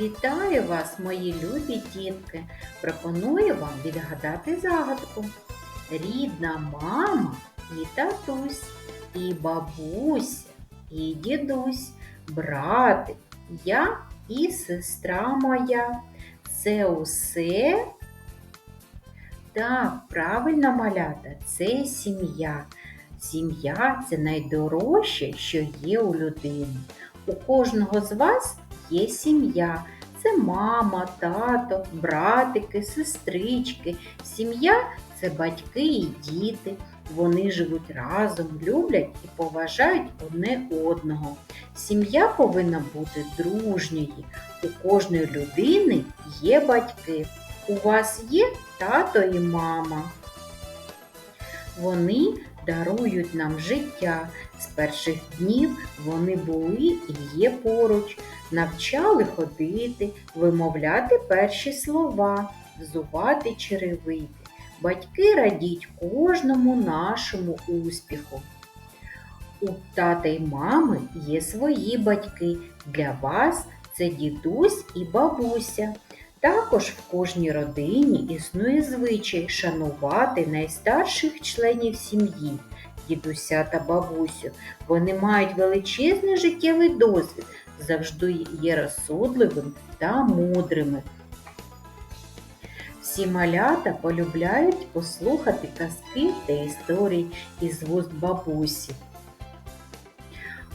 Вітаю вас, мої любі дітки! Пропоную вам відгадати загадку. Рідна мама і татусь, і бабуся, і дідусь, братик, я і сестра моя. Це усе? Так, правильно малята, це сім'я. Сім'я це найдорожче, що є у людини. У кожного з вас є сім'я. Це мама, тато, братики, сестрички. Сім'я це батьки і діти. Вони живуть разом, люблять і поважають одне одного. Сім'я повинна бути дружньою. У кожної людини є батьки. У вас є тато і мама. Вони дарують нам життя. З перших днів вони були і є поруч, навчали ходити, вимовляти перші слова, взувати черевики. Батьки радіть кожному нашому успіху. У тата й мами є свої батьки. Для вас це дідусь і бабуся. Також в кожній родині існує звичай шанувати найстарших членів сім'ї, дідуся та бабусю. Вони мають величезний життєвий досвід, завжди є розсудливими та мудрими. Всі малята полюбляють послухати казки та історії із вуст бабусі.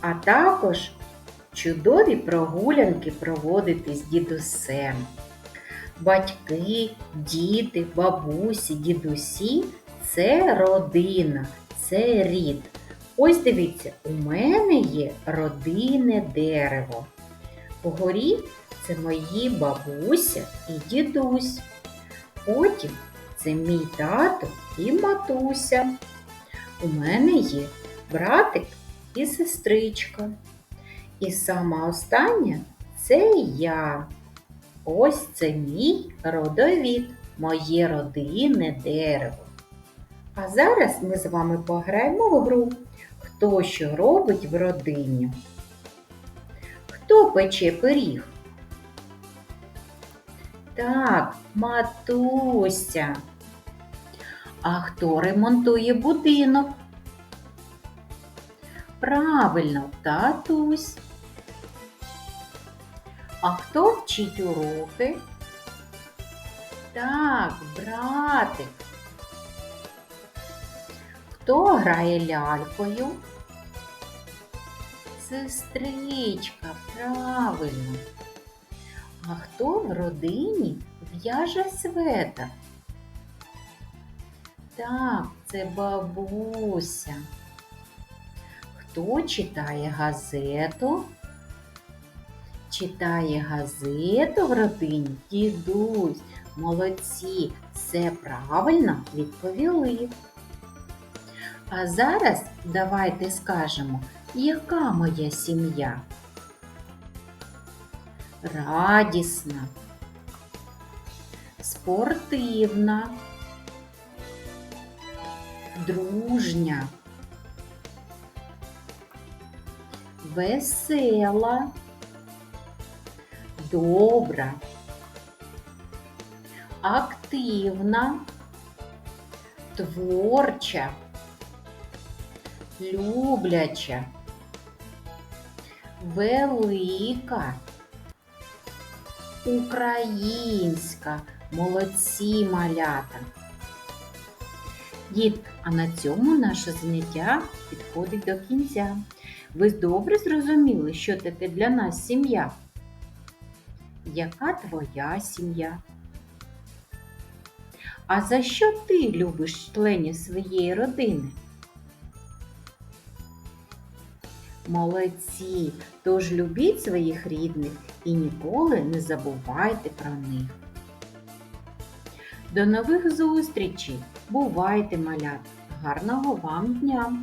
А також чудові прогулянки проводити з дідусем. Батьки, діти, бабусі, дідусі це родина, це рід. Ось дивіться, у мене є родинне дерево. Вгорі це мої бабуся і дідусь. Потім це мій тато і матуся. У мене є братик і сестричка. І сама остання це я. Ось це мій родовід, моє родинне дерево. А зараз ми з вами пограємо в гру, хто що робить в родині. Хто пече пиріг? Так, матуся. А хто ремонтує будинок? Правильно, татусь. А хто вчить уроки? Так, братик. Хто грає лялькою? Сестричка, правильно. А хто в родині в'яже светр? Так, це бабуся. Хто читає газету? Читає газету в родині дідусь. Молодці, все правильно відповіли. А зараз давайте скажемо, яка моя сім'я? Радісна, спортивна, дружня, весела, добра, активна, творча, любляча, велика, українська, молодці малята. Дітки, а на цьому наше заняття підходить до кінця. Ви добре зрозуміли, що таке для нас сім'я? Яка твоя сім'я? А за що ти любиш членів своєї родини? Молодці! Тож любіть своїх рідних і ніколи не забувайте про них. До нових зустрічей! Бувайте, малят! Гарного вам дня!